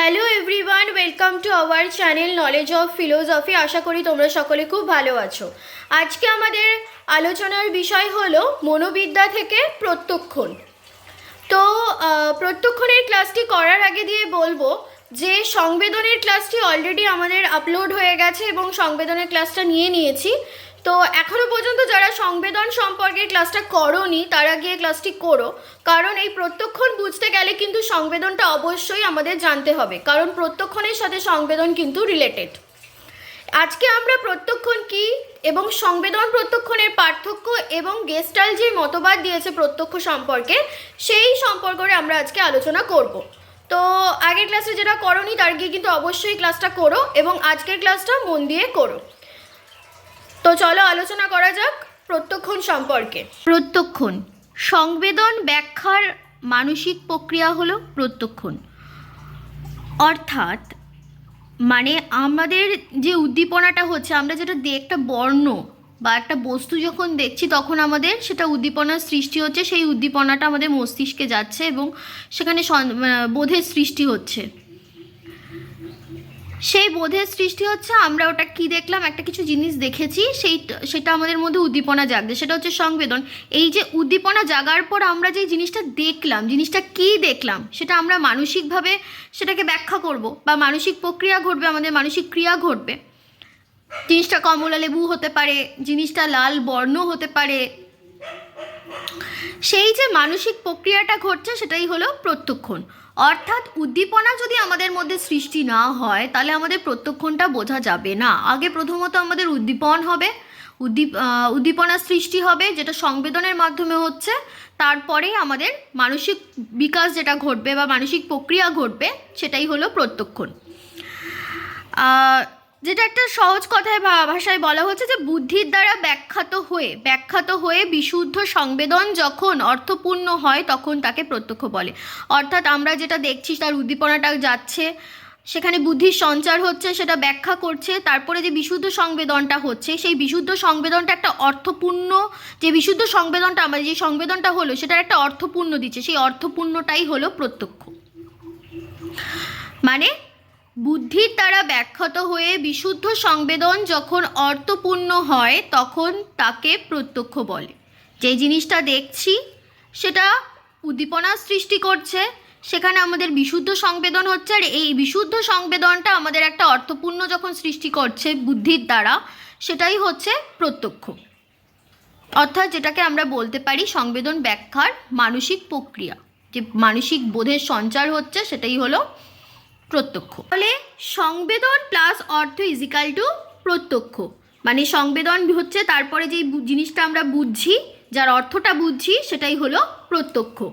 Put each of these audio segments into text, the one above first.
Hello everyone welcome to our channel knowledge of philosophy আশা করি তোমরা সকলে খুব ভালো আছো। আজকে আমাদের আলোচনার বিষয় হলো মনোবিদ্যা থেকে প্রত্যক্ষণ। তো প্রত্যক্ষণের ক্লাসটি করার আগে দিয়ে বলব যে সংবেদনের ক্লাসটি অলরেডি আমাদের আপলোড হয়ে গেছে এবং সংবেদনের ক্লাসটা নিয়ে নিয়েছি। তো এখনও পর্যন্ত যারা সংবেদন সম্পর্কে ক্লাসটা করনি, তারা গিয়ে ক্লাসটি করো। কারণ এই প্রত্যক্ষণ বুঝতে গেলে কিন্তু সংবেদনটা অবশ্যই আমাদের জানতে হবে। কারণ প্রত্যক্ষণের সাথে সংবেদন কিন্তু রিলেটেড আজকে আমরা প্রত্যক্ষণ কি এবং সংবেদন প্রত্যক্ষণের পার্থক্য এবং গেস্টাল যে মতবাদ দিয়েছে প্রত্যক্ষ সম্পর্কে, সেই সম্পর্কে আমরা আজকে আলোচনা করব। তো আগের ক্লাসে যেটা করনি, তার গিয়ে কিন্তু অবশ্যই ক্লাসটা করো এবং আজকের ক্লাসটা মন দিয়ে করো। তো চলো আলোচনা করা যাক প্রত্যক্ষণ সম্পর্কে। প্রত্যক্ষণ। সংবেদন ব্যাখ্যার মানসিক প্রক্রিয়া হলো প্রত্যক্ষণ। অর্থাৎ মানে আমাদের যে উদ্দীপনাটা হচ্ছে, আমরা যেটা দিয়ে একটা বর্ণ বা একটা বস্তু যখন দেখছি, তখন আমাদের সেটা উদ্দীপনার সৃষ্টি হচ্ছে, সেই উদ্দীপনাটা আমাদের মস্তিষ্কে যাচ্ছে এবং সেখানে বোধের সৃষ্টি হচ্ছে। সেই বোধের সৃষ্টি হচ্ছে, আমরা ওটা কি দেখলাম? একটা কিছু জিনিস দেখেছি, সেই, সেটা আমাদের মধ্যে উদ্দীপনা জাগছে। সেটা হচ্ছে সংবেদন। এই যে উদ্দীপনা জাগার পর আমরা যে জিনিসটা দেখলাম, জিনিসটা কি দেখলাম, সেটা আমরা মানসিকভাবে সেটাকে ব্যাখ্যা করব বা মানসিক প্রক্রিয়া ঘটবে, আমাদের মানসিক ক্রিয়া ঘটবে। জিনিসটা কমলা লেবু হতে পারে, জিনিসটা লাল বর্ণ হতে পারে। সেই যে মানসিক প্রক্রিয়াটা ঘটছে, সেটাই হলো প্রত্যক্ষণ। অর্থাৎ উদ্দীপনা যদি আমাদের মধ্যে সৃষ্টি না হয়, তাহলে আমাদের প্রত্যক্ষণটা বোঝা যাবে না। আগে প্রথমত আমাদের উদ্দীপন হবে, উদ্দীপ উদ্দীপনা সৃষ্টি হবে, যেটা সংবেদনের মাধ্যমে হচ্ছে। তারপরেই আমাদের মানসিক বিকাশ যেটা ঘটবে বা মানসিক প্রক্রিয়া ঘটবে, সেটাই হলো প্রত্যক্ষণ। যেটা একটা সহজ কথায় ভাষায় বলা হচ্ছে যে বুদ্ধির দ্বারা ব্যাখ্যাত হয়ে ব্যাখ্যাত হয়ে বিশুদ্ধ সংবেদন যখন অর্থপূর্ণ হয় তখন তাকে প্রত্যক্ষ বলে। অর্থাৎ আমরা যেটা দেখছি তার উদ্দীপনাটা যাচ্ছে, সেখানে বুদ্ধির সঞ্চার হচ্ছে, সেটা ব্যাখ্যা করছে, তারপরে যে বিশুদ্ধ সংবেদনটা হচ্ছে, সেই বিশুদ্ধ সংবেদনটা একটা অর্থপূর্ণ, যে বিশুদ্ধ সংবেদনটা আমাদের যে সংবেদনটা হলো সেটার একটা অর্থপূর্ণ দিচ্ছে, সেই অর্থপূর্ণটাই হলো প্রত্যক্ষ। মানে বুদ্ধির দ্বারা ব্যাখ্যাত হয়ে বিশুদ্ধ সংবেদন যখন অর্থপূর্ণ হয়, তখন তাকে প্রত্যক্ষ বলে। যে জিনিসটা দেখছি, সেটা উদ্দীপনা সৃষ্টি করছে। সেখানে আমাদের বিশুদ্ধ সংবেদন হচ্ছে, আর এই বিশুদ্ধ সংবেদনটা আমাদের একটা অর্থপূর্ণ যখন সৃষ্টি করছে বুদ্ধির দ্বারা, সেটাই হচ্ছে প্রত্যক্ষ। অর্থাৎ যেটাকে আমরা বলতে পারি সংবেদন ব্যাখ্যার মানসিক প্রক্রিয়া। যে মানসিক বোধের সঞ্চার হচ্ছে, সেটাই হলো প্রত্যক্ষ। তাহলে সংবেদন প্লাস অর্থ ইজিক্যাল টু প্রত্যক্ষ। মানে সংবেদন হচ্ছে তারপরে যেই জিনিসটা আমরা বুঝছি, যার অর্থটা বুঝছি, সেটাই হলো প্রত্যক্ষ।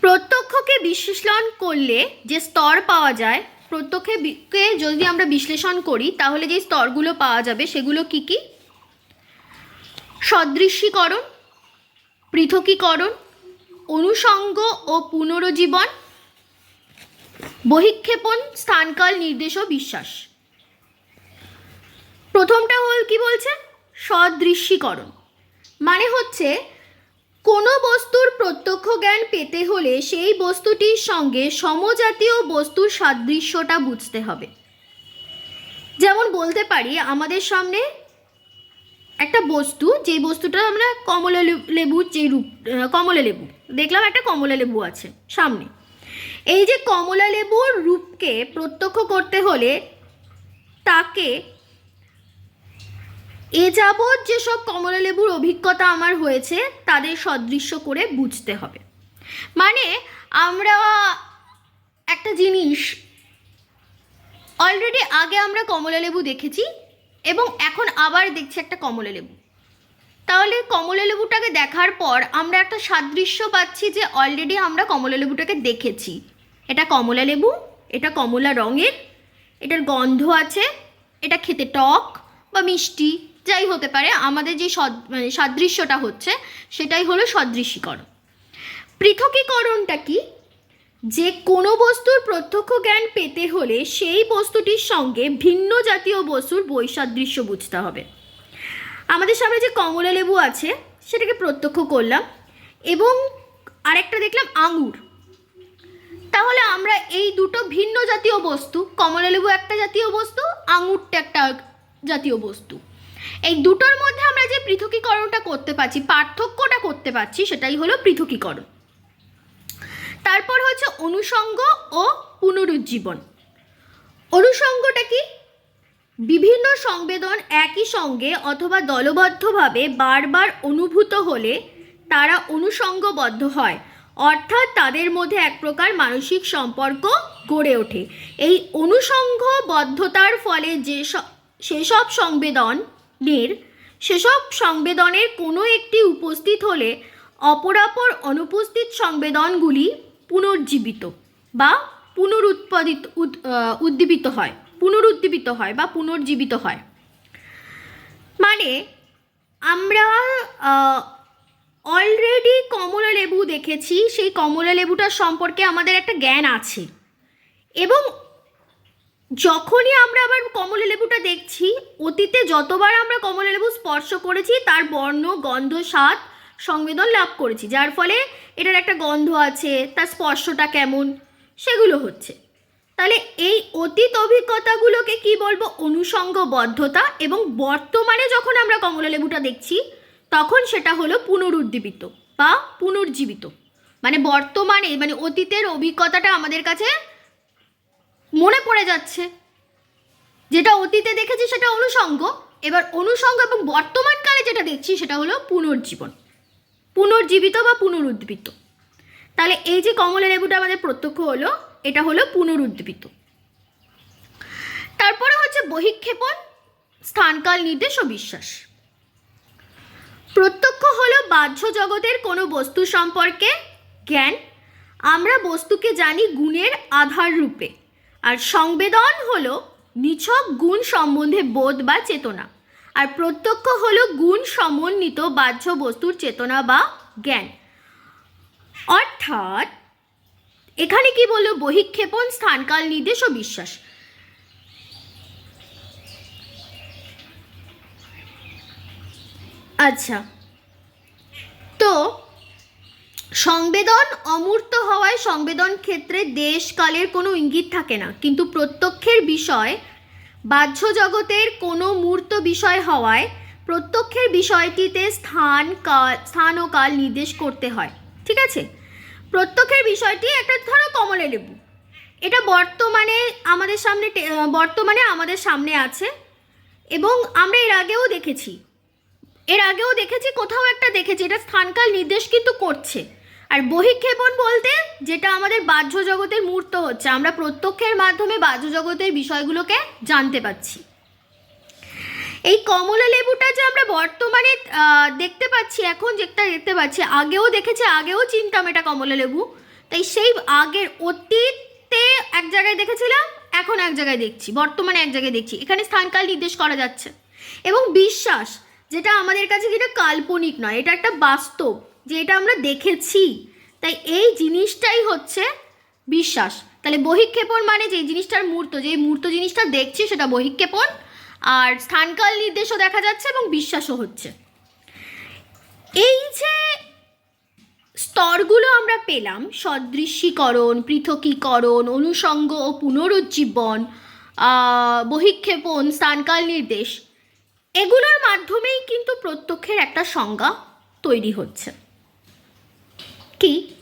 প্রত্যক্ষকে বিশ্লেষণ করলে যে স্তর পাওয়া যায় প্রত্যক্ষে বি- কে যদি আমরা বিশ্লেষণ করি, তাহলে যে স্তরগুলো পাওয়া যাবে, সেগুলো কি কি? সদৃশ্যীকরণ পৃথকীকরণ অনুষঙ্গ ও পুনরুজ্জীবন বহিক্ষেপণ, স্থানকাল, নির্দেশ ও বিশ্বাস। প্রথমটা হল কি বলছে? সদৃশ্যীকরণ। মানে হচ্ছে, কোনো বস্তুর প্রত্যক্ষ জ্ঞান পেতে হলে সেই বস্তুটির সঙ্গে সমজাতীয় বস্তুর সাদৃশ্যটা বুঝতে হবে। যেমন বলতে পারি, আমাদের সামনে একটা বস্তু যে বস্তুটা আমরা কমলা লেবু- লেবুর যে রূপ কমলা লেবু দেখলাম একটা কমলা লেবু আছে সামনে। এই যে কমলা লেবুর রূপকে প্রত্যক্ষ করতে হলে তাকে এ যাবৎ যেসব কমলা লেবুর অভিজ্ঞতা আমার হয়েছে, তাদের সদৃশ্য করে বুঝতে হবে। মানে আমরা একটা জিনিস অলরেডি আগে আমরা কমলা লেবু দেখেছি এবং এখন আবার দেখছি একটা কমলা লেবু। তাহলে কমলা লেবুটাকে দেখার পর আমরা একটা সাদৃশ্য পাচ্ছি যে অলরেডি আমরা কমলা লেবুটাকে দেখেছি। এটা কমলা লেবু, এটা কমলা রঙের, এটার গন্ধ আছে, এটা খেতে টক বা মিষ্টি, যাই হতে পারে। আমাদের যে সদ মানে সাদৃশ্যটা হচ্ছে, সেটাই হলো সদৃশ্যীকরণ পৃথকীকরণটা কি? যে কোনো বস্তুর প্রত্যক্ষ জ্ঞান পেতে হলে সেই বস্তুটির সঙ্গে ভিন্ন জাতীয় বস্তুর বৈসাদৃশ্য বুঝতে হবে। আমাদের সামনে যে কমলা লেবু আছে, সেটাকে প্রত্যক্ষ করলাম এবং আরেকটা দেখলাম আঙুর তাহলে আমরা এই দুটো ভিন্ন জাতীয় বস্তু, কমলালেবু একটা জাতীয় বস্তু, আঙুরটা একটা জাতীয় বস্তু। এই দুটোর মধ্যে আমরা যে পৃথকীকরণটা করতে পারছি, পার্থক্যটা করতে পারছি, সেটাই হলো পৃথকীকরণ। তারপর হচ্ছে অনুষঙ্গ ও পুনরুজ্জীবন। অনুষঙ্গটা কি? বিভিন্ন সংবেদন একই সঙ্গে অথবা দলবদ্ধভাবে বারবার অনুভূত হলে তারা অনুষঙ্গবদ্ধ হয়। অর্থাৎ তাদের মধ্যে এক প্রকার মানসিক সম্পর্ক গড়ে ওঠে। এই অনুষঙ্গবদ্ধতার ফলে যে সেসব সংবেদনের সেসব সংবেদনের কোনো একটি উপস্থিত হলে অপরাপর অনুপস্থিত সংবেদনগুলি পুনর্জীবিত বা পুনরুৎপাদিত, উদ- উদ্দীপিত হয়, পুনরুদ্দীপিত হয় বা পুনর্জীবিত হয়। মানে আমরা অলরেডি কমলা লেবু দেখেছি, সেই কমলা লেবুটার সম্পর্কে আমাদের একটা জ্ঞান আছে। এবং যখনই আমরা আবার কমলা লেবুটা দেখছি, অতীতে যতবার আমরা কমলা লেবু স্পর্শ করেছি, তার বর্ণ, গন্ধ, স্বাদ সংবেদন লাভ করেছি, যার ফলে এটার একটা গন্ধ আছে, তার স্পর্শটা কেমন, সেগুলো হচ্ছে। তাহলে এই অতীত অভিজ্ঞতাগুলোকে কি বলব? অনুষঙ্গবদ্ধতা এবং বর্তমানে যখন আমরা কমলা লেবুটা দেখছি তখন সেটা হলো পুনরুদ্দীপিত বা পুনর্জীবিত। মানে বর্তমানে মানে অতীতের অভিজ্ঞতাটা আমাদের কাছে মনে পড়ে যাচ্ছে। যেটা অতীতে দেখেছি সেটা অনুষঙ্গ এবার অনুষঙ্গ এবং বর্তমানকালে যেটা দেখছি সেটা হলো পুনর্জীবন। পুনর্জীবিত বা পুনরুদ্দীপিত তাহলে এই যে কমলা লেবুটা আমাদের প্রত্যক্ষ হলো, এটা হলো পুনরুদ্দীপিত তারপরে হচ্ছে বহিক্ষেপণ, স্থানকাল নির্দেশ ও বিশ্বাস। প্রত্যক্ষ হলো বাহ্য জগতের কোনো বস্তু সম্পর্কে জ্ঞান। আমরা বস্তুকে জানি গুণের আধার রূপে আর সংবেদন হলো নিছক গুণ সম্বন্ধে বোধ বা চেতনা। আর প্রত্যক্ষ হলো গুণ সমন্বিত বাহ্য বস্তুর চেতনা বা জ্ঞান। অর্থাৎ, এখানে কি বলল? বহিক্ষেপণ, স্থানকাল নির্দেশ ও বিশ্বাস। আচ্ছা। তো, সংবেদন অমূর্ত হওয়ায় সংবেদন ক্ষেত্রে দেশ কালের কোনো ইঙ্গিত থাকে না। কিন্তু প্রত্যক্ষের বিষয় বাহ্য জগতের কোনো মূর্ত বিষয় হওয়ায় প্রত্যক্ষের বিষয়টিতে স্থান, কাল, স্থান ও কাল নির্দেশ করতে হয়। ঠিক আছে? প্রত্যক্ষের বিষয়টি একটা ধরো কমলা লেবু। এটা বর্তমানে আমাদের সামনে বর্তমানে আমাদের সামনে আছে এবং আমরা এর আগেও দেখেছি। এর আগেও দেখেছি, কোথাও একটা দেখেছি। এটা স্থানকাল নির্দেশ কিন্তু করছে। আর বহিক্ষেপণ বলতে যেটা আমাদের বাহ্য জগতের মূর্ত হচ্ছে, আমরা প্রত্যক্ষের মাধ্যমে বাহ্য জগতের বিষয়গুলোকে জানতে পাচ্ছি এই কমলা লেবুটা যে আমরা বর্তমানে দেখতে পাচ্ছি, এখন যেটা দেখতে পাচ্ছি, আগেও দেখেছি, আগেও চিনতাম এটা কমলা লেবু। তাই সেই আগের অতীতে এক জায়গায় দেখেছিলাম, এখন এক জায়গায় দেখছি, বর্তমানে এক জায়গায় দেখছি। এখানে স্থানকাল নির্দেশ করা যাচ্ছে। এবং বিশ্বাস যেটা আমাদের কাছে যেটা কাল্পনিক নয়, এটা একটা বাস্তব, যে এটা আমরা দেখেছি। তাই এই জিনিসটাই হচ্ছে বিশ্বাস। তাহলে বহিক্ষেপণ মানে যে জিনিসটার মূর্ত যে মূর্ত জিনিসটা দেখছি সেটা বহিক্ষেপণ, আর স্থানকাল নির্দেশও দেখা যাচ্ছে এবং বিশ্বাসও হচ্ছে। এই যে স্তরগুলো আমরা পেলাম সদৃশ্যীকরণ পৃথকীকরণ, অনুষঙ্গ ও পুনরুজ্জীবন বহিক্ষেপণ, স্থানকাল নির্দেশ এগুলোর মাধ্যমেই কিন্তু প্রত্যক্ষের একটা সংজ্ঞা তৈরি হচ্ছে। কি?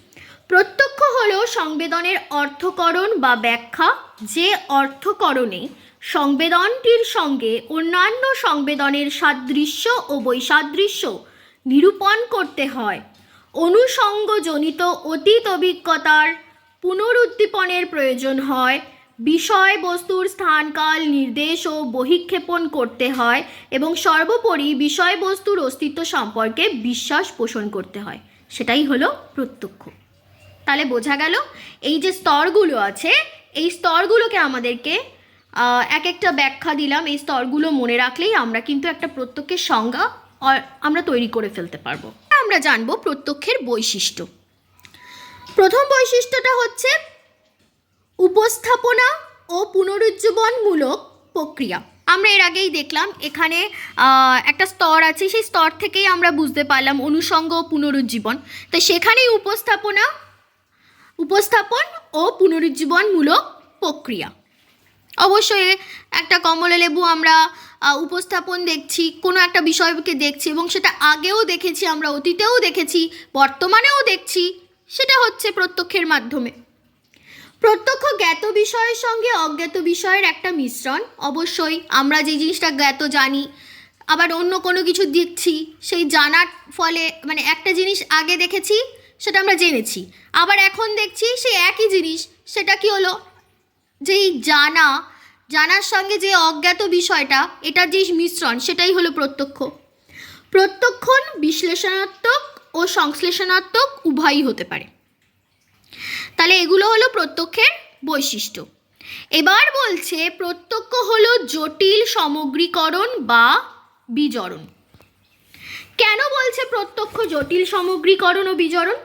প্রত্যক্ষ হল সংবেদনের অর্থকরণ বা ব্যাখ্যা যে অর্থকরণে সংবেদনটির সঙ্গে অন্যান্য সংবেদনের সাদৃশ্য ও বৈসাদৃশ্য নিরূপণ করতে হয় অনুষঙ্গজনিত অতীত অভিজ্ঞতার পুনরুদ্দীপনের প্রয়োজন হয় বিষয়বস্তুর স্থানকাল, নির্দেশ ও বহিক্ষেপণ করতে হয় এবং সর্বোপরি বিষয়বস্তুর অস্তিত্ব সম্পর্কে বিশ্বাস পোষণ করতে হয়। সেটাই হলো প্রত্যক্ষ। তাহলে বোঝা গেল, এই যে স্তরগুলো আছে, এই স্তরগুলোকে আমাদেরকে এক একটা ব্যাখ্যা দিলাম। এই স্তরগুলো মনে রাখলেই আমরা কিন্তু একটা প্রত্যক্ষের সংজ্ঞা আমরা তৈরি করে ফেলতে পারব। আমরা জানব প্রত্যক্ষের বৈশিষ্ট্য। প্রথম বৈশিষ্ট্যটা হচ্ছে উপস্থাপনা ও পুনরুজ্জীবনমূলক প্রক্রিয়া। আমরা এর আগেই দেখলাম, এখানে একটা স্তর আছে, সেই স্তর থেকেই আমরা বুঝতে পারলাম অনুষঙ্গ ও পুনরুজ্জীবন। তো সেখানেই উপস্থাপনা, উপস্থাপন ও পুনরুজ্জীবনমূলক প্রক্রিয়া। অবশ্যই একটা কমলা লেবু আমরা উপস্থাপন দেখছি, কোনো একটা বিষয়কে দেখছি এবং সেটা আগেও দেখেছি, আমরা অতীতেও দেখেছি, বর্তমানেও দেখছি, সেটা হচ্ছে প্রত্যক্ষের মাধ্যমে। প্রত্যক্ষ জ্ঞাত বিষয়ের সঙ্গে অজ্ঞাত বিষয়ের একটা মিশ্রণ। অবশ্যই আমরা যে জিনিসটা জ্ঞাত জানি, আবার অন্য কোনো কিছু দেখছি, সেই জানার ফলে মানে একটা জিনিস আগে দেখেছি, সেটা আমরা জেনেছি। আবার এখন দেখছি সেই একই জিনিস, সেটা কি হলো? যেই জানা, জানার সঙ্গে যে অজ্ঞাত বিষয়টা, এটার যে মিশ্রণ, সেটাই হলো প্রত্যক্ষ। প্রত্যক্ষণ বিশ্লেষণাত্মক ও সংশ্লেষণাত্মক উভয়ই হতে পারে। তাহলে এগুলো হলো প্রত্যক্ষের বৈশিষ্ট্য। এবার বলছে প্রত্যক্ষ হলো জটিল সমগ্রীকরণ বা বিজরণ। কেন বলছে প্রত্যক্ষ জটিল সমগ্রীকরণ ও বিজরণ?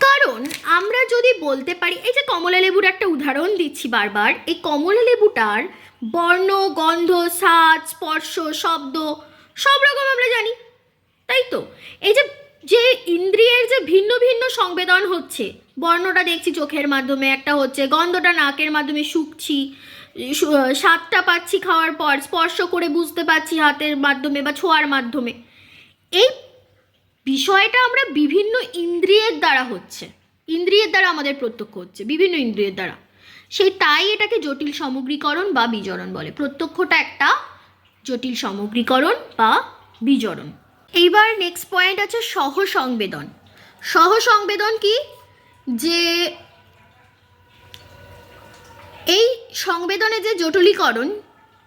কারণ আমরা যদি বলতে পারি, এই যে কমলা লেবুর একটা উদাহরণ দিচ্ছি বারবার, এই কমলা লেবুটার বর্ণ, গন্ধ, স্বাদ, স্পর্শ, শব্দ, সব রকম আমরা জানি, তাই তো? এই যে যে ইন্দ্রিয়ের যে ভিন্ন ভিন্ন সংবেদন হচ্ছে, বর্ণটা দেখছি চোখের মাধ্যমে, একটা হচ্ছে গন্ধটা নাকের মাধ্যমে শুকছি স্বাদটা পাচ্ছি খাওয়ার পর, স্পর্শ করে বুঝতে পারছি হাতের মাধ্যমে বা ছোঁয়ার মাধ্যমে। এই বিষয়টা আমরা বিভিন্ন ইন্দ্রিয়ের দ্বারা হচ্ছে, ইন্দ্রিয়ের দ্বারা আমাদের প্রত্যক্ষ হচ্ছে, বিভিন্ন ইন্দ্রিয়ের দ্বারা। সেই তাই এটাকে জটিল সামগ্রীকরণ বা বিজরণ বলে। প্রত্যক্ষটা একটা জটিল সামগ্রীকরণ বা বিজরণ এইবার নেক্সট পয়েন্ট আছে সহ সংবেদন সহ সংবেদন কি? যে এই সংবেদনে যে জটিলীকরণ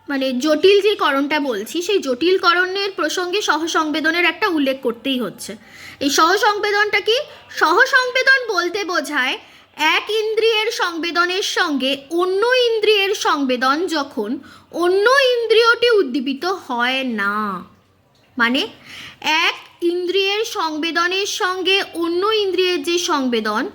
মানে জটিল যে করণটা বলছি, সেই জটিলকরণের প্রসঙ্গে সহসংবেদনের একটা উল্লেখ করতেই হচ্ছে। এই সহসংবেদনটা কি? সহসংবেদন বলতে বোঝায় এক ইন্দ্রিয়ের সংবেদনের সঙ্গে অন্য ইন্দ্রিয়ের সংবেদন যখন অন্য ইন্দ্রিয়টি উদ্দীপিত হয় না। মানে এক ইন্দ্রিয়ের সংবেদনের সঙ্গে অন্য ইন্দ্রিয়ের যে সংবেদন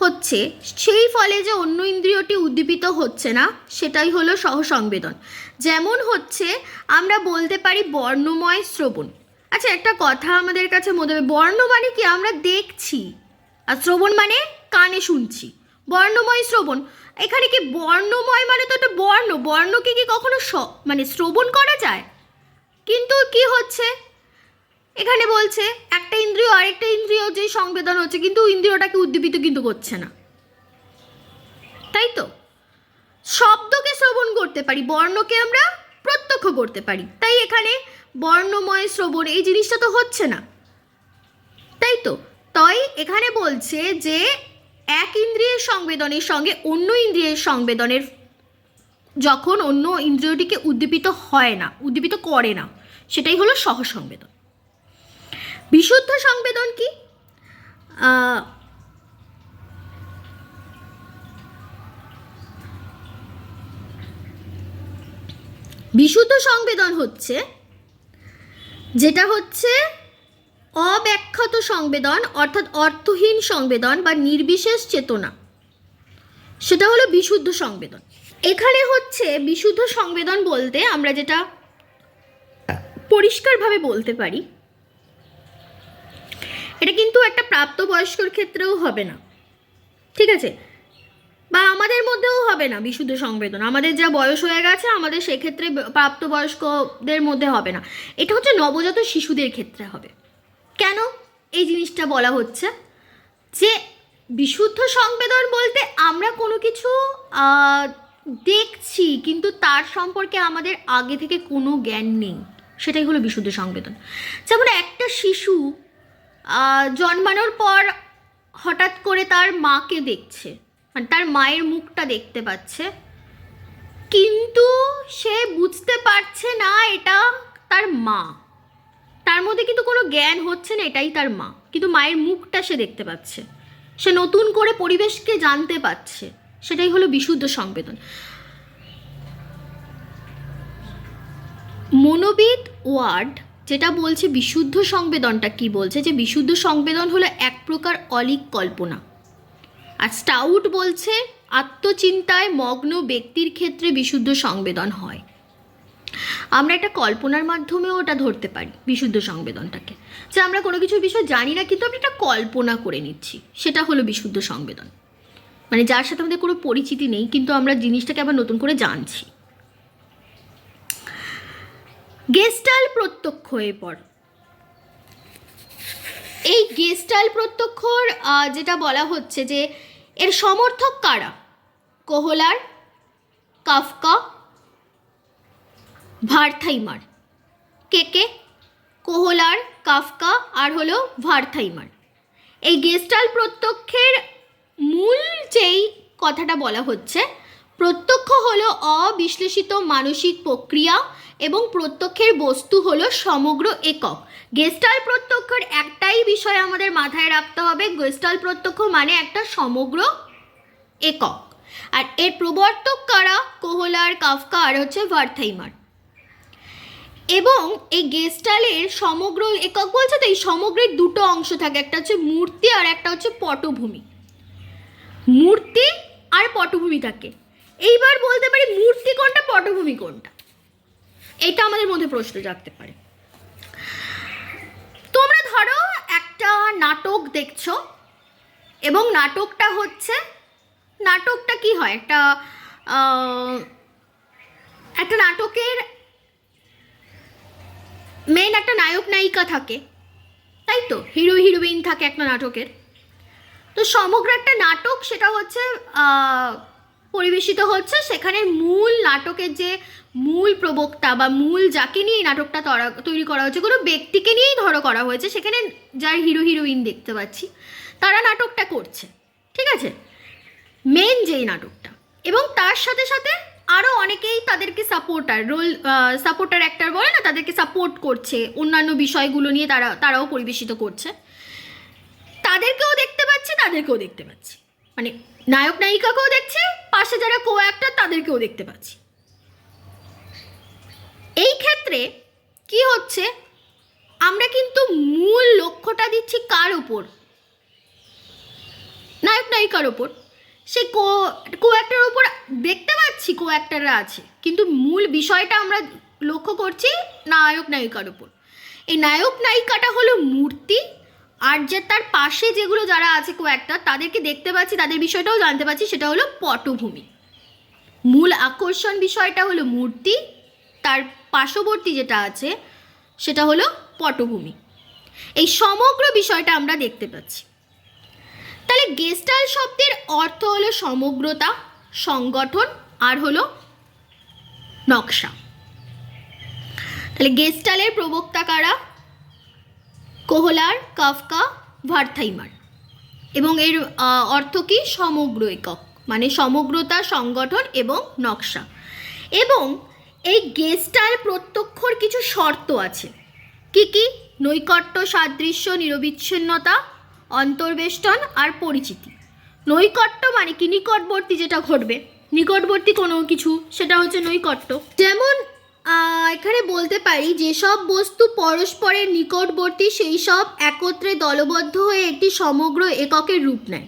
হচ্ছে, সেই ফলে যে অন্য ইন্দ্রিয়টি উদ্দীপিত হচ্ছে না, সেটাই হলো সহসংবেদন। যেমন হচ্ছে, আমরা বলতে পারি বর্ণময় শ্রবণ। আচ্ছা একটা কথা আমাদের কাছে মনে হবে বর্ণ মানে কি? আমরা দেখছি। আর শ্রবণ মানে কানে শুনছি। বর্ণময় শ্রবণ। এখানে কি বর্ণময় মানে তো একটা বর্ণ? বর্ণকে কি কখনো মানে শ্রবণ করা যায়? কিন্তু কি হচ্ছে? এখানে বলছে, একটা ইন্দ্রিয়, আরেকটা ইন্দ্রিয় যে সংবেদন হচ্ছে, কিন্তু ইন্দ্রিয়টাকে উদ্দীপিত কিন্তু করছে না। তাই তো? শব্দকে শ্রবণ করতে পারি, বর্ণকে আমরা প্রত্যক্ষ করতে পারি। তাই এখানে বর্ণময় শ্রবণ, এই জিনিসটা তো হচ্ছে না। তাই তো? তাই এখানে বলছে যে, এক ইন্দ্রিয়ের সংবেদনের সঙ্গে অন্য ইন্দ্রিয়ের সংবেদনের, যখন অন্য ইন্দ্রিয়টিকে উদ্দীপিত হয় না, উদ্দীপিত করে না। সেটাই হলো সহসংবেদন। বিশুদ্ধ সংবেদন কি? বিশুদ্ধ সংবেদন হচ্ছে, যেটা হচ্ছে অব্যাখ্যাত সংবেদন, অর্থাৎ অর্থহীন সংবেদন বা নির্বিশেষ চেতনা। সেটা হলো বিশুদ্ধ সংবেদন। এখানে হচ্ছে বিশুদ্ধ সংবেদন বলতে আমরা যেটা পরিষ্কারভাবে বলতে পারি, এটা কিন্তু একটা প্রাপ্তবয়স্কর ক্ষেত্রেও হবে না। ঠিক আছে? বা আমাদের মধ্যেও হবে না বিশুদ্ধ সংবেদন। আমাদের যা বয়স হয়ে গেছে, আমাদের সেক্ষেত্রে প্রাপ্তবয়স্কদের মধ্যে হবে না। এটা হচ্ছে নবজাত শিশুদের ক্ষেত্রে হবে। কেন এই জিনিসটা বলা হচ্ছে? যে বিশুদ্ধ সংবেদন বলতে আমরা কোনো কিছু দেখছি, কিন্তু তার সম্পর্কে আমাদের আগে থেকে কোনো জ্ঞান নেই। সেটাই হলো বিশুদ্ধ সংবেদন। যেমন একটা শিশু জন্মানোর পর হঠাৎ করে তার মাকে দেখছে মানে তার মায়ের মুখটা দেখতে পাচ্ছে, কিন্তু সে বুঝতে পারছে না এটা তার মা। তার মধ্যে কিন্তু কোনো জ্ঞান হচ্ছে না এটাই তার মা, কিন্তু মায়ের মুখটা সে দেখতে পাচ্ছে। সে নতুন করে পরিবেশকে জানতে পারছে, সেটাই হলো বিশুদ্ধ সংবেদন। মনোবিদ ওয়ার্ড, যেটা বলছে বিশুদ্ধ সংবেদনটা কি বলছে? যে বিশুদ্ধ সংবেদন হলো এক প্রকার অলিক কল্পনা। আর স্টাউট বলছে আত্মচিন্তায় মগ্ন ব্যক্তির ক্ষেত্রে বিশুদ্ধ সংবেদন হয়। আমরা একটা কল্পনার মাধ্যমেও ওটা ধরতে পারি, বিশুদ্ধ সংবেদনটাকে। যে আমরা কোনো কিছু বিষয় জানি না, কিন্তু আমরা একটা কল্পনা করে নিচ্ছি, সেটা হলো বিশুদ্ধ সংবেদন। মানে যার সাথে আমাদের কোনো পরিচিতি নেই, কিন্তু আমরা জিনিসটাকে আবার নতুন করে জানছি। গেস্টাল প্রত্যক্ষ এরপর। এই গেস্টাল প্রত্যক্ষর যেটা বলা হচ্ছে যে, এর সমর্থক কারা? Kohler, Kafka, ভারথাইমার। কে কে? কোহলার, কাফকা, আর হলো ভারথাইমার। এই গেস্টাল প্রত্যক্ষের মূল যেই কথাটা বলা হচ্ছে, প্রত্যক্ষ হলো অবিশ্লেষিত মানসিক প্রক্রিয়া এবং প্রত্যক্ষের বস্তু হলো সমগ্র একক। গেস্টাল প্রত্যক্ষের একটাই বিষয় আমাদের মাথায় রাখতে হবে। গেস্টাল প্রত্যক্ষ মানে একটা সমগ্র একক। আর এর প্রবর্তক কারা? কোহলার, কাফকা আর হচ্ছে ভার্থাইমার। এবং এই গেস্টালের সমগ্র একক বলছে তো, এই সমগ্রের দুটো অংশ থাকে, একটা হচ্ছে মূর্তি আর একটা হচ্ছে পটভূমি। মূর্তি আর পটভূমি থাকে। এইবার বলতে পারি মূর্তি কোনটা, পটভূমি কোনটা? এটা আমাদের মধ্যে প্রশ্ন জাগতে পারে। তোমরা ধরো একটা নাটক দেখছ এবং নাটকটা হচ্ছে, নাটকটা কি হয়? একটা একটা নাটকের মেন একটা নায়ক নায়িকা থাকে, তাই তো? হিরো হিরোইন থাকে একটা নাটকের। তো সমগ্র একটা নাটক সেটা হচ্ছে পরিবেশিত হচ্ছে সেখানে মূল নাটকের যে মূল প্রবক্তা বা মূল যাকে নিয়ে নাটকটা তরা- তৈরি করা হয়েছে, কোনো ব্যক্তিকে নিয়েই ধরো করা হয়েছে, সেখানে যার হিরো, হিরোইন দেখতে পাচ্ছি, তারা নাটকটা করছে, ঠিক আছে? মেন যেই নাটকটা। এবং তার সাথে সাথে আরও অনেকেই তাদেরকে সাপোর্টার রোল সাপোর্টার অ্যাক্টার বলে না, তাদেরকে সাপোর্ট করছে, অন্যান্য বিষয়গুলো নিয়ে তারা, তারাও পরিবেশিত করছে। তাদেরকেও দেখতে পাচ্ছি, তাদেরকেও দেখতে পাচ্ছি। মানে নায়ক নায়িকাকেও দেখছি, পাশে যারা কো অ্যাক্টার তাদেরকেও দেখতে পাচ্ছি। এই ক্ষেত্রে কি হচ্ছে, আমরা কিন্তু মূল লক্ষ্যটা দিচ্ছি কার ওপর নায়ক নায়িকার ওপর সে কো কো অ্যাক্টার ওপর দেখতে পাচ্ছি কো অ্যাক্টাররা আছে, কিন্তু মূল বিষয়টা আমরা লক্ষ্য করছি নায়ক নায়িকার ওপর এই নায়ক নায়িকাটা হলো মূর্তি আর যে তার পাশে যেগুলো যারা আছে কো অ্যাক্টার তাদেরকে দেখতে পাচ্ছি, তাদের বিষয়টাও জানতে পারছি সেটা হলো পটভূমি। মূল আকর্ষণ বিষয়টা হলো মূর্তি, তার পার্শ্ববর্তী যেটা আছে, সেটা হলো পটভূমি। এই সমগ্র বিষয়টা আমরা দেখতে পাচ্ছি। তাহলে গেস্টাল শব্দের অর্থ হলো সমগ্রতা, সংগঠন, আর হলো নকশা। তাহলে গেস্টালের প্রবক্তা কারা? Kohler, Koffka, Wertheimer. এবং এর অর্থ কি? সমগ্র একক মানে সমগ্রতা, সংগঠন এবং নকশা। এবং এই গেস্টাল প্রত্যক্ষর কিছু শর্ত আছে। কি কি? নৈকট্য, সাদৃশ্য, নিরবিচ্ছিন্নতা, অন্তর্বেষ্টন আর পরিচিতি। নৈকট্য মানে কি? নিকটবর্তী যেটা ঘটবে। নিকটবর্তী কোনো কিছু, সেটা হচ্ছে নৈকট্য। যেমন এখানে বলতে পারি যেসব বস্তু পরস্পরের নিকটবর্তী, সেই সব একত্রে দলবদ্ধ হয়ে একটি সমগ্র এককের রূপ নেয়।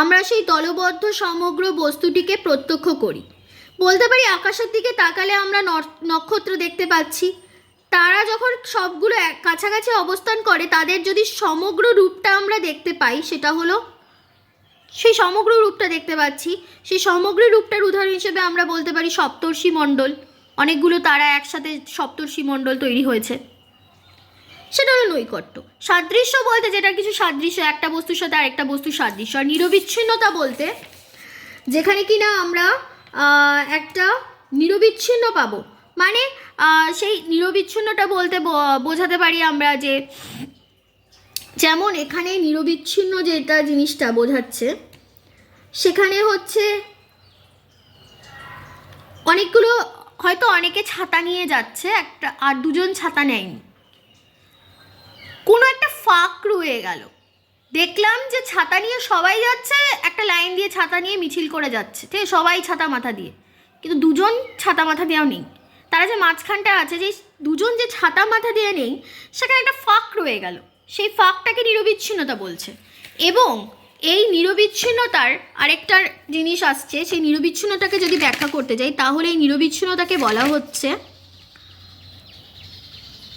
আমরা সেই দলবদ্ধ সমগ্র বস্তুটিকে প্রত্যক্ষ করি। বলতে পারি আকাশের দিকে তাকালে আমরা নক্ষত্র দেখতে পাচ্ছি। তারা যখন সবগুলো কাছাকাছি অবস্থান করে, তাদের যদি সমগ্র রূপটা আমরা দেখতে পাই, সেটা হলো সেই সমগ্র রূপটা দেখতে পাচ্ছি। সেই সমগ্র রূপটার উদাহরণ হিসেবে আমরা বলতে পারি সপ্তর্ষি মণ্ডল। অনেকগুলো তারা একসাথে সপ্তর্ষি মণ্ডল তৈরি হয়েছে। সেটা হলো নৈকট্য। সাদৃশ্য বলতে যেটা কিছু সাদৃশ্য, একটা বস্তুর সাথে আরেকটা বস্তুর সাদৃশ্য। আর নিরবিচ্ছিন্নতা বলতে, যেখানে কি না আমরা একটা নিরবিচ্ছিন্ন পাবো। মানে সেই নিরবিচ্ছিন্নটা বলতে বোঝাতে পারি আমরা যে, যেমন এখানে নিরবিচ্ছিন্ন যেটা জিনিসটা বোঝাচ্ছে, সেখানে হচ্ছে অনেকগুলো হয়তো অনেকে ছাতা নিয়ে যাচ্ছে, একটা, আর দুজন ছাতা নেয়নি। কোনো একটা ফাঁক রয়ে গেল। দেখলাম যে ছাতা নিয়ে সবাই যাচ্ছে, একটা লাইন দিয়ে ছাতা নিয়ে মিছিল করে যাচ্ছে, ঠিক? সবাই ছাতা মাথা দিয়ে। কিন্তু দুজন ছাতা মাথা দেওয়া নেই। তারা যে মাঝখানটা আছে, যে দুজন যে ছাতা মাথা দিয়ে নেই, সেখানে একটা ফাঁক রয়ে গেল। সেই ফাঁকটাকে নিরবিচ্ছিন্নতা বলছে। এবং এই নিরবিচ্ছিন্নতার আরেকটা জিনিস আসছে, সেই নিরবিচ্ছিন্নতাকে যদি ব্যাখ্যা করতে যাই, তাহলে এই নিরবিচ্ছিন্নতাকে বলা হচ্ছে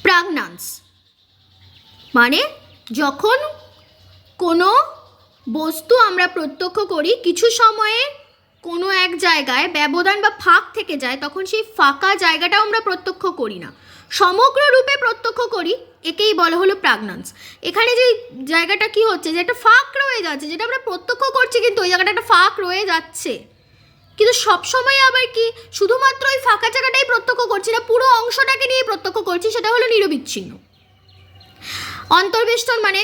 প্রাগনান্স। মানে যখন কোনো বস্তু আমরা প্রত্যক্ষ করি, কিছু সময়ে কোনো এক জায়গায় ব্যবধান বা ফাঁক থেকে যায়, তখন সেই ফাঁকা জায়গাটাও আমরা প্রত্যক্ষ করি না। সমগ্র রূপে প্রত্যক্ষ করি একেই বলা হলো প্রাগনান্স। এখানে যে জায়গাটা কি হচ্ছে যে একটা ফাঁক রয়ে যাচ্ছে, যেটা আমরা প্রত্যক্ষ করছি কিন্তু ওই জায়গাটা একটা ফাঁক রয়ে যাচ্ছে। কিন্তু সবসময় আবার কি শুধুমাত্র ওই ফাঁকা জায়গাটাই প্রত্যক্ষ করছি না, পুরো অংশটাকে নিয়ে প্রত্যক্ষ করছি, সেটা হলো নিরবিচ্ছিন্ন। অন্তর্বেষ্টন মানে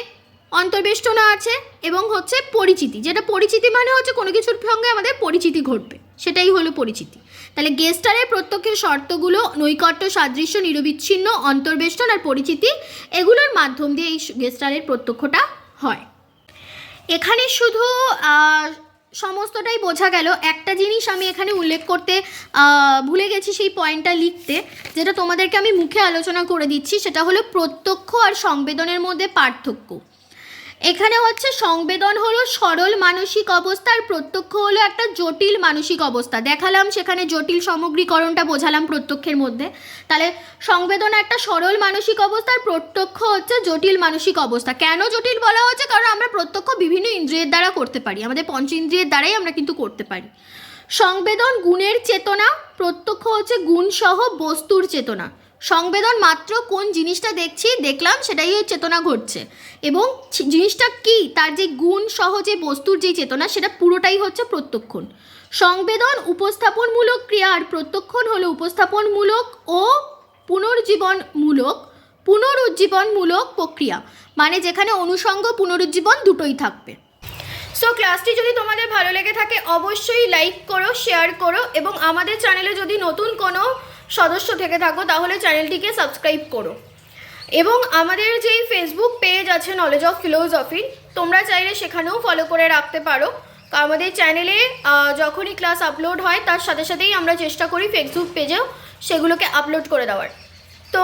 অন্তর্বেষ্টনা আছে এবং হচ্ছে পরিচিতি, যেটা পরিচিতি মানে হচ্ছে কোনো কিছুর সঙ্গে আমাদের পরিচিতি ঘটবে, সেটাই হলো পরিচিতি। তাহলে গেস্টারের প্রত্যক্ষের শর্তগুলো, নৈকট্য, সাদৃশ্য, নিরবিচ্ছিন্ন, অন্তর্বেষ্টন আর পরিচিতি, এগুলোর মাধ্যম দিয়ে এই গেস্টারের প্রত্যক্ষটা হয়। এখানে শুধু সমস্তটাই বোঝা গেল। একটা জিনিস আমি এখানে উল্লেখ করতে ভুলে গেছি সেই পয়েন্টটা লিখতে, যেটা তোমাদেরকে আমি মুখে আলোচনা করে দিচ্ছি, সেটা হলো প্রত্যক্ষ আর সংবেদনের মধ্যে পার্থক্য। এখানে হচ্ছে সংবেদন হলো সরল মানসিক অবস্থা আর প্রত্যক্ষ হলো একটা জটিল মানসিক অবস্থা। দেখালাম সেখানে জটিল সামগ্রীকরণটা বোঝালাম প্রত্যক্ষের মধ্যে। তাহলে সংবেদন একটা সরল মানসিক অবস্থা আর প্রত্যক্ষ হচ্ছে জটিল মানসিক অবস্থা। কেন জটিল বলা হচ্ছে? কারণ আমরা প্রত্যক্ষ বিভিন্ন ইন্দ্রিয়ের দ্বারা করতে পারি। আমাদের পঞ্চ ইন্দ্রিয়ের দ্বারাই আমরা কিন্তু করতে পারি। সংবেদন গুণের চেতনা, প্রত্যক্ষ হচ্ছে গুণসহ বস্তুর চেতনা। সংবেদন মাত্র কোন জিনিসটা দেখছি, দেখলাম সেটাই ওই চেতনা ঘটছে। এবং জিনিসটা কি, তার যে গুণ সহ যে বস্তুর যে চেতনা, সেটা পুরোটাই হচ্ছে প্রত্যক্ষণ। সংবেদন উপস্থাপনমূলক ক্রিয়া আর প্রত্যক্ষণ হলো উপস্থাপনমূলক ও পুনর্জীবনমূলক, পুনরুজ্জীবনমূলক প্রক্রিয়া। মানে যেখানে অনুষঙ্গ পুনরুজ্জীবন দুটোই থাকবে। সো ক্লাসটি যদি তোমাদের ভালো লেগে থাকে, অবশ্যই লাইক করো শেয়ার করো, এবং আমাদের চ্যানেলে যদি নতুন কোনো সদস্য থেকে থাকো, তাহলে চ্যানেলটিকে সাবস্ক্রাইব করো। এবং আমাদের যেই ফেসবুক পেজ আছে নলেজ অফ ফিলোসফি তোমরা চাইলে সেখানেও ফলো করে রাখতে পারো। আমাদের চ্যানেলে যখনই ক্লাস আপলোড হয়, তার সাথে সাথেই আমরা চেষ্টা করি ফেসবুক পেজেও সেগুলোকে আপলোড করে দেওয়ার। তো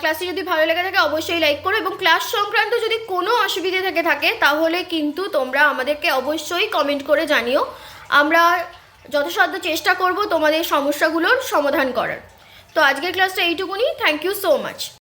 ক্লাসটি যদি ভালো লেগে থাকে, অবশ্যই লাইক করো এবং ক্লাস সংক্রান্ত যদি কোনো অসুবিধে থেকে থাকে, তাহলে কিন্তু তোমরা আমাদেরকে অবশ্যই কমেন্ট করে জানিও। আমরা যথাসাধ্য চেষ্টা করব তোমাদের সমস্যাগুলোর সমাধান করার। তো আজকের ক্লাসটা এইটুকুনি। Thank you so much